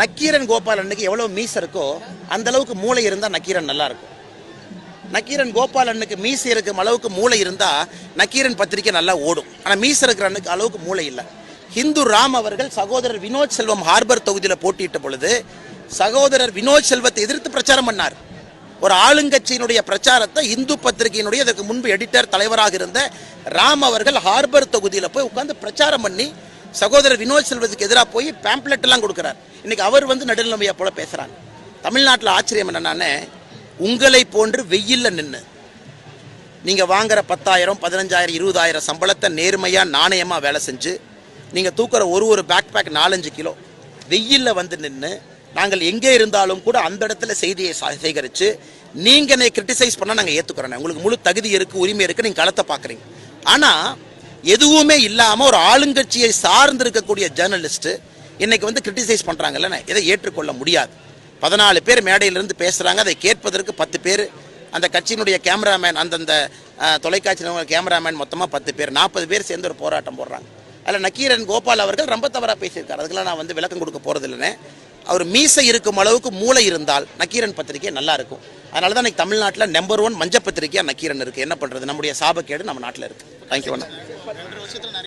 நக்கீரன் கோபாலனுக்கு எவ்வளவு மீச இருக்கோ அந்த அளவுக்கு மூளை இருந்தா நக்கீரன் நல்லா இருக்கும். நக்கீரன் கோபால் அண்ணுக்கு மீச இருக்கும் அளவுக்கு மூளை இருந்தா நக்கீரன் பத்திரிக்கை நல்லா ஓடும். ஆனா மீச இருக்கிற அண்ணுக்கு அளவுக்கு மூளை இல்லை. ஹிந்து ராம் அவர்கள் சகோதரர் வினோத் செல்வம் ஹார்பர் தொகுதியில போட்டியிட்ட பொழுது சகோதரர் வினோத் செல்வத்தை எதிர்த்து பிரச்சாரம் பண்ணார். ஒரு ஆளுங்கட்சியினுடைய பிரச்சாரத்தை இந்து பத்திரிகையினுடைய அதற்கு முன்பு எடிட்டர் தலைவராக இருந்த ராம் அவர்கள் ஹார்பர் தொகுதியில போய் உட்கார்ந்து பிரச்சாரம் பண்ணி சகோதரர் வினோத் செல்வதுக்கு எதிராக போய் பேம்ப்ளெட் எல்லாம் கொடுக்கிறார். இன்னைக்கு அவர் வந்து நடுநிலைமையா போல பேசுறாங்க. தமிழ்நாட்டில் ஆச்சரியம் என்னன்னா உங்களை போன்று வெயில்ல நின்று நீங்க வாங்குற பத்தாயிரம் பதினஞ்சாயிரம் இருபதாயிரம் சம்பளத்தை நேர்மையா நாணயமா வேலை செஞ்சு நீங்க தூக்குற ஒரு ஒரு பேக் பேக் நாலஞ்சு கிலோ வெயில்ல வந்து நின்று நாங்கள் எங்கே இருந்தாலும் கூட அந்த இடத்துல செய்தியை சா- நீங்கள் என்னை கிரிட்டிசைஸ் பண்ணால் நாங்கள் ஏற்றுக்கிறோம் உங்களுக்கு முழு தகுதி இருக்கு உரிமை இருக்குது நீங்கள் களத்தை பார்க்குறீங்க. ஆனால் எதுவுமே இல்லாமல் ஒரு ஆளுங்கட்சியை சார்ந்து இருக்கக்கூடிய ஜேர்னலிஸ்ட்டு இன்னைக்கு வந்து கிரிட்டிசைஸ் பண்ணுறாங்கல்ல இதை ஏற்றுக்கொள்ள முடியாது. பதினாலு பேர் மேடையிலிருந்து பேசுகிறாங்க அதை கேட்பதற்கு பத்து பேர். அந்த கட்சியினுடைய கேமராமேன் அந்தந்த தொலைக்காட்சியில் தொலைக்காட்சி கேமராமேன் மொத்தமாக பத்து பேர். நாற்பது பேர் சேர்ந்து ஒரு போராட்டம் போடுறாங்க. அதில் நக்கீரன் கோபால் அவர்கள் ரொம்ப தவறாக பேசியிருக்காரு. அதுக்கெல்லாம் நான் வந்து விளக்கம் கொடுக்க போகிறது இல்லைனே அவர் மீசை இருக்கும் அளவுக்கு மூளை இருந்தால் நக்கீரன் பத்திரிகை நல்லா இருக்கும். அதனால தான் இன்னைக்கு தமிழ்நாட்டில் நம்பர் ஒன் மஞ்ச பத்திரிகையாக நக்கீரன் இருக்குது என்ன பண்ணுறது நம்முடைய சாபக்கேடு நம்ம நாட்டில் இருக்குது தேங்க்யூ அண்ணா. se entrenaría.